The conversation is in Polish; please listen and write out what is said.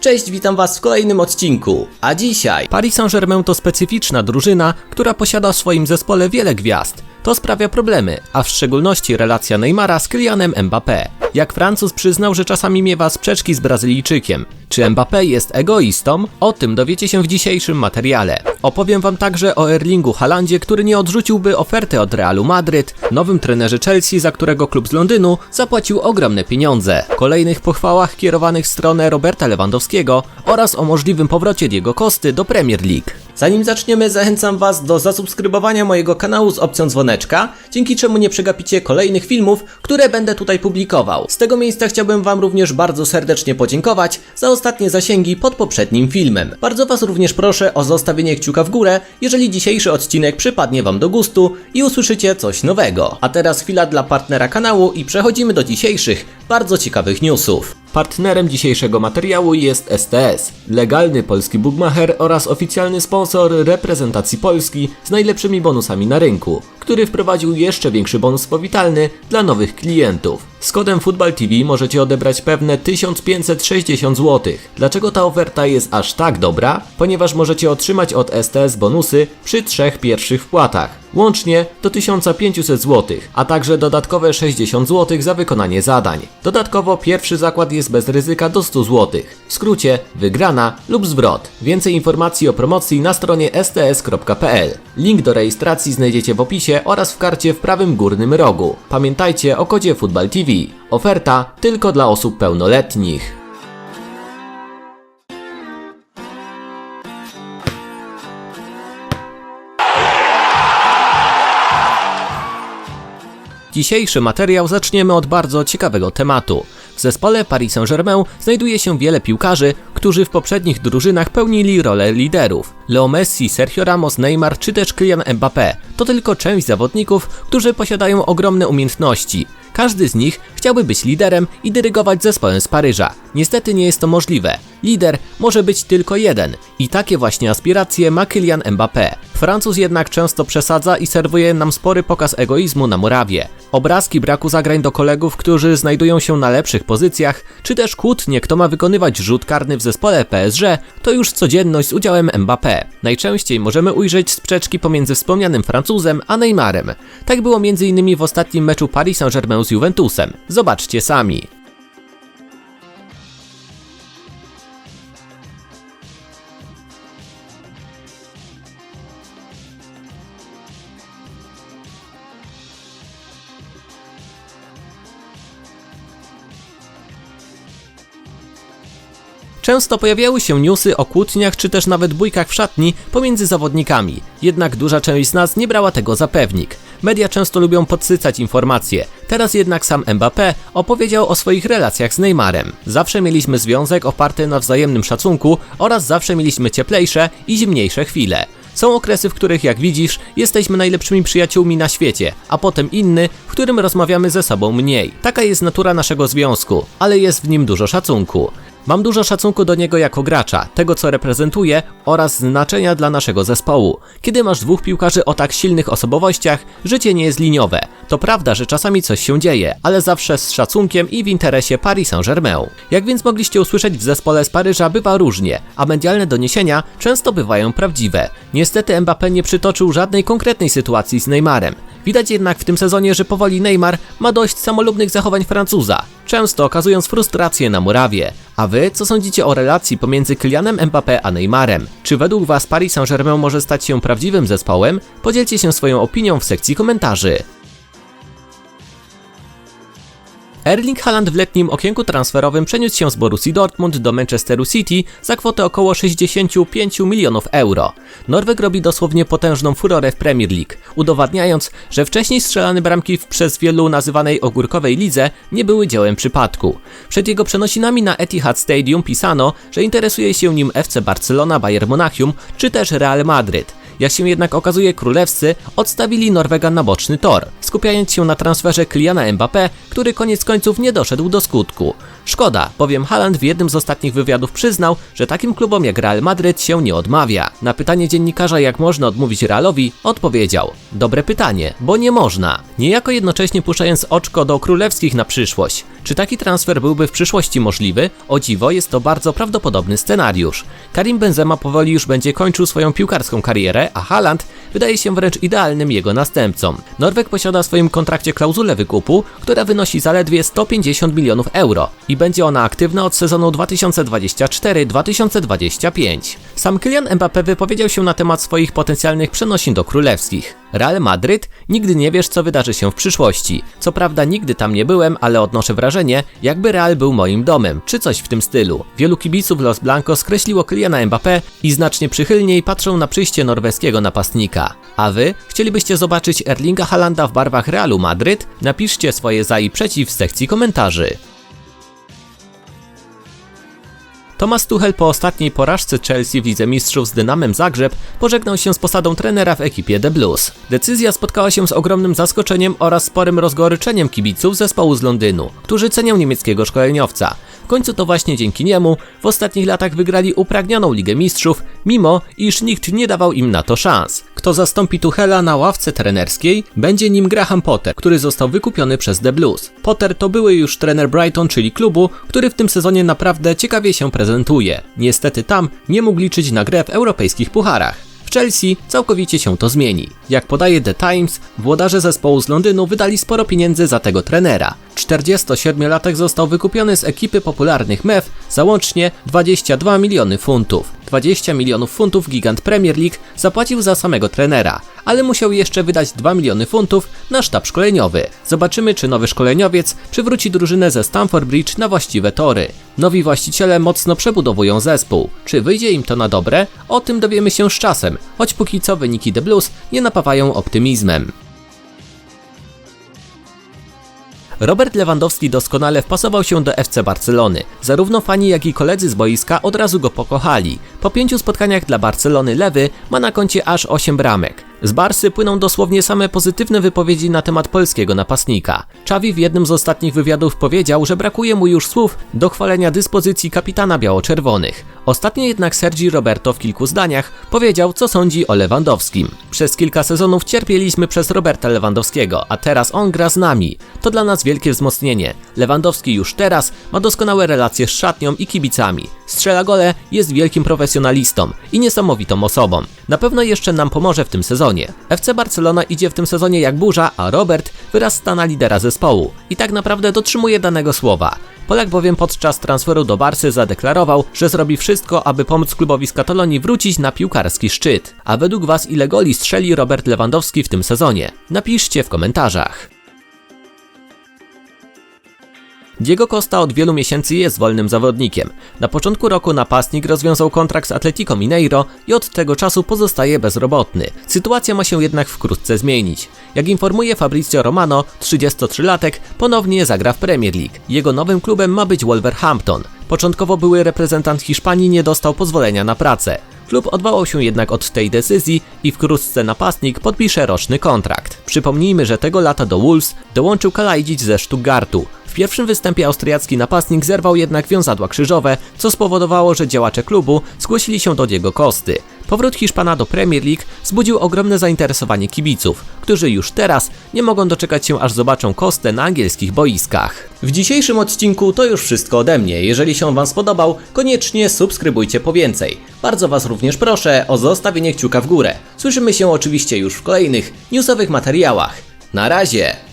Cześć, witam was w kolejnym odcinku. A dzisiaj Paris Saint-Germain to specyficzna drużyna, która posiada w swoim zespole wiele gwiazd. To sprawia problemy, a w szczególności relacja Neymara z Kylianem Mbappé. Jak Francuz przyznał, że czasami miewa sprzeczki z Brazylijczykiem. Czy Mbappé jest egoistą? O tym dowiecie się w dzisiejszym materiale. Opowiem wam także o Erlingu Haalandzie, który nie odrzuciłby oferty od Realu Madryt, nowym trenerze Chelsea, za którego klub z Londynu zapłacił ogromne pieniądze, kolejnych pochwałach kierowanych w stronę Roberta Lewandowskiego oraz o możliwym powrocie Diego Kosty do Premier League. Zanim zaczniemy, zachęcam Was do zasubskrybowania mojego kanału z opcją dzwoneczka, dzięki czemu nie przegapicie kolejnych filmów, które będę tutaj publikował. Z tego miejsca chciałbym Wam również bardzo serdecznie podziękować za ostatnie zasięgi pod poprzednim filmem. Bardzo Was również proszę o zostawienie kciuka w górę, jeżeli dzisiejszy odcinek przypadnie Wam do gustu i usłyszycie coś nowego. A teraz chwila dla partnera kanału i przechodzimy do dzisiejszych, bardzo ciekawych newsów. Partnerem dzisiejszego materiału jest STS, legalny polski bookmacher oraz oficjalny sponsor reprezentacji Polski z najlepszymi bonusami na rynku, który wprowadził jeszcze większy bonus powitalny dla nowych klientów. Z kodem FootballTV możecie odebrać pewne 1560 zł. Dlaczego ta oferta jest aż tak dobra? Ponieważ możecie otrzymać od STS bonusy przy trzech pierwszych wpłatach. Łącznie do 1500 zł, a także dodatkowe 60 zł za wykonanie zadań. Dodatkowo pierwszy zakład jest bez ryzyka do 100 zł. W skrócie wygrana lub zwrot. Więcej informacji o promocji na stronie sts.pl. Link do rejestracji znajdziecie w opisie oraz w karcie w prawym górnym rogu. Pamiętajcie o kodzie Football TV. Oferta tylko dla osób pełnoletnich. Dzisiejszy materiał zaczniemy od bardzo ciekawego tematu. W zespole Paris Saint-Germain znajduje się wiele piłkarzy, którzy w poprzednich drużynach pełnili rolę liderów. Leo Messi, Sergio Ramos, Neymar czy też Kylian Mbappé to tylko część zawodników, którzy posiadają ogromne umiejętności. Każdy z nich chciałby być liderem i dyrygować zespołem z Paryża. Niestety nie jest to możliwe. Lider może być tylko jeden i takie właśnie aspiracje ma Kylian Mbappé. Francuz jednak często przesadza i serwuje nam spory pokaz egoizmu na murawie. Obrazki braku zagrań do kolegów, którzy znajdują się na lepszych pozycjach, czy też kłótnie, kto ma wykonywać rzut karny w zespole PSG, to już codzienność z udziałem Mbappé. Najczęściej możemy ujrzeć sprzeczki pomiędzy wspomnianym Francuzem a Neymarem. Tak było m.in. w ostatnim meczu Paris Saint-Germain z Juventusem. Zobaczcie sami. Często pojawiały się newsy o kłótniach czy też nawet bójkach w szatni pomiędzy zawodnikami, jednak duża część z nas nie brała tego za pewnik. Media często lubią podsycać informacje, teraz jednak sam Mbappé opowiedział o swoich relacjach z Neymarem. Zawsze mieliśmy związek oparty na wzajemnym szacunku oraz zawsze mieliśmy cieplejsze i zimniejsze chwile. Są okresy, w których, jak widzisz, jesteśmy najlepszymi przyjaciółmi na świecie, a potem inny, w którym rozmawiamy ze sobą mniej. Taka jest natura naszego związku, ale jest w nim dużo szacunku. Mam dużo szacunku do niego jako gracza, tego co reprezentuje oraz znaczenia dla naszego zespołu. Kiedy masz dwóch piłkarzy o tak silnych osobowościach, życie nie jest liniowe. To prawda, że czasami coś się dzieje, ale zawsze z szacunkiem i w interesie Paris Saint-Germain. Jak więc mogliście usłyszeć w zespole z Paryża bywa różnie, a medialne doniesienia często bywają prawdziwe. Niestety Mbappé nie przytoczył żadnej konkretnej sytuacji z Neymarem. Widać jednak w tym sezonie, że powoli Neymar ma dość samolubnych zachowań Francuza, często okazując frustrację na murawie. A wy, co sądzicie o relacji pomiędzy Kylianem Mbappé a Neymarem? Czy według was Paris Saint-Germain może stać się prawdziwym zespołem? Podzielcie się swoją opinią w sekcji komentarzy. Erling Haaland w letnim okienku transferowym przeniósł się z Borussii Dortmund do Manchesteru City za kwotę około 65 milionów euro. Norweg robi dosłownie potężną furorę w Premier League, udowadniając, że wcześniej strzelane bramki przez wielu nazywanej ogórkowej lidze nie były dziełem przypadku. Przed jego przenosinami na Etihad Stadium pisano, że interesuje się nim FC Barcelona, Bayern Monachium czy też Real Madryt. Jak się jednak okazuje, królewscy odstawili Norwega na boczny tor, skupiając się na transferze Kyliana Mbappé, który koniec końców nie doszedł do skutku. Szkoda, bowiem Haaland w jednym z ostatnich wywiadów przyznał, że takim klubom jak Real Madryt się nie odmawia. Na pytanie dziennikarza, jak można odmówić Realowi, odpowiedział: Dobre pytanie, bo nie można. Niejako jednocześnie puszczając oczko do królewskich na przyszłość. Czy taki transfer byłby w przyszłości możliwy? O dziwo, jest to bardzo prawdopodobny scenariusz. Karim Benzema powoli już będzie kończył swoją piłkarską karierę, a Haaland wydaje się wręcz idealnym jego następcą. Norweg posiada w swoim kontrakcie klauzulę wykupu, która wynosi zaledwie 150 milionów euro i będzie ona aktywna od sezonu 2024-2025. Sam Kylian Mbappé wypowiedział się na temat swoich potencjalnych przenosin do królewskich. Real Madryt? Nigdy nie wiesz, co wydarzy się w przyszłości. Co prawda nigdy tam nie byłem, ale odnoszę wrażenie, jakby Real był moim domem, czy coś w tym stylu. Wielu kibiców Los Blancos skreśliło Kyliana Mbappé i znacznie przychylniej patrzą na przyjście norweskiego napastnika. A wy? Chcielibyście zobaczyć Erlinga Halanda w barwach Realu Madryt? Napiszcie swoje za i przeciw w sekcji komentarzy. Thomas Tuchel po ostatniej porażce Chelsea w Lidze Mistrzów z Dynamem Zagrzeb pożegnał się z posadą trenera w ekipie The Blues. Decyzja spotkała się z ogromnym zaskoczeniem oraz sporym rozgoryczeniem kibiców zespołu z Londynu, którzy cenią niemieckiego szkoleniowca. W końcu to właśnie dzięki niemu w ostatnich latach wygrali upragnioną Ligę Mistrzów, mimo iż nikt nie dawał im na to szans. Kto zastąpi Tuchela na ławce trenerskiej, będzie nim Graham Potter, który został wykupiony przez The Blues. Potter to były już trener Brighton, czyli klubu, który w tym sezonie naprawdę ciekawie się prezentuje. Niestety tam nie mógł liczyć na grę w europejskich pucharach. Chelsea całkowicie się to zmieni. Jak podaje The Times, włodarze zespołu z Londynu wydali sporo pieniędzy za tego trenera. 47-latek został wykupiony z ekipy popularnych MEF za łącznie 22 miliony funtów. 20 milionów funtów gigant Premier League zapłacił za samego trenera, ale musiał jeszcze wydać 2 miliony funtów na sztab szkoleniowy. Zobaczymy, czy nowy szkoleniowiec przywróci drużynę ze Stamford Bridge na właściwe tory. Nowi właściciele mocno przebudowują zespół. Czy wyjdzie im to na dobre? O tym dowiemy się z czasem, choć póki co wyniki The Blues nie napawają optymizmem. Robert Lewandowski doskonale wpasował się do FC Barcelony. Zarówno fani, jak i koledzy z boiska od razu go pokochali. Po pięciu spotkaniach dla Barcelony Lewy ma na koncie aż 8 bramek. Z Barsy płyną dosłownie same pozytywne wypowiedzi na temat polskiego napastnika. Czawi w jednym z ostatnich wywiadów powiedział, że brakuje mu już słów do chwalenia dyspozycji kapitana biało-czerwonych. Ostatnio jednak Sergi Roberto w kilku zdaniach powiedział, co sądzi o Lewandowskim. Przez kilka sezonów cierpieliśmy przez Roberta Lewandowskiego, a teraz on gra z nami. To dla nas wielkie wzmocnienie. Lewandowski już teraz ma doskonałe relacje z szatnią i kibicami. Strzela gole, jest wielkim profesjonalistą i niesamowitą osobą. Na pewno jeszcze nam pomoże w tym sezonie. FC Barcelona idzie w tym sezonie jak burza, a Robert wyrasta na lidera zespołu i tak naprawdę dotrzymuje danego słowa. Polak bowiem podczas transferu do Barsy zadeklarował, że zrobi wszystko, aby pomóc klubowi z Katalonii wrócić na piłkarski szczyt. A według Was ile goli strzeli Robert Lewandowski w tym sezonie? Napiszcie w komentarzach. Diego Costa od wielu miesięcy jest wolnym zawodnikiem. Na początku roku napastnik rozwiązał kontrakt z Atletico Mineiro i od tego czasu pozostaje bezrobotny. Sytuacja ma się jednak wkrótce zmienić. Jak informuje Fabrizio Romano, 33-latek ponownie zagra w Premier League. Jego nowym klubem ma być Wolverhampton. Początkowo były reprezentant Hiszpanii nie dostał pozwolenia na pracę. Klub odwołał się jednak od tej decyzji i wkrótce napastnik podpisze roczny kontrakt. Przypomnijmy, że tego lata do Wolves dołączył Kalajdzic ze Stuttgartu. W pierwszym występie austriacki napastnik zerwał jednak wiązadła krzyżowe, co spowodowało, że działacze klubu zgłosili się do Diego Kosty. Powrót Hiszpana do Premier League wzbudził ogromne zainteresowanie kibiców, którzy już teraz nie mogą doczekać się aż zobaczą Kostę na angielskich boiskach. W dzisiejszym odcinku to już wszystko ode mnie. Jeżeli się Wam spodobał, koniecznie subskrybujcie po więcej. Bardzo Was również proszę o zostawienie kciuka w górę. Słyszymy się oczywiście już w kolejnych newsowych materiałach. Na razie!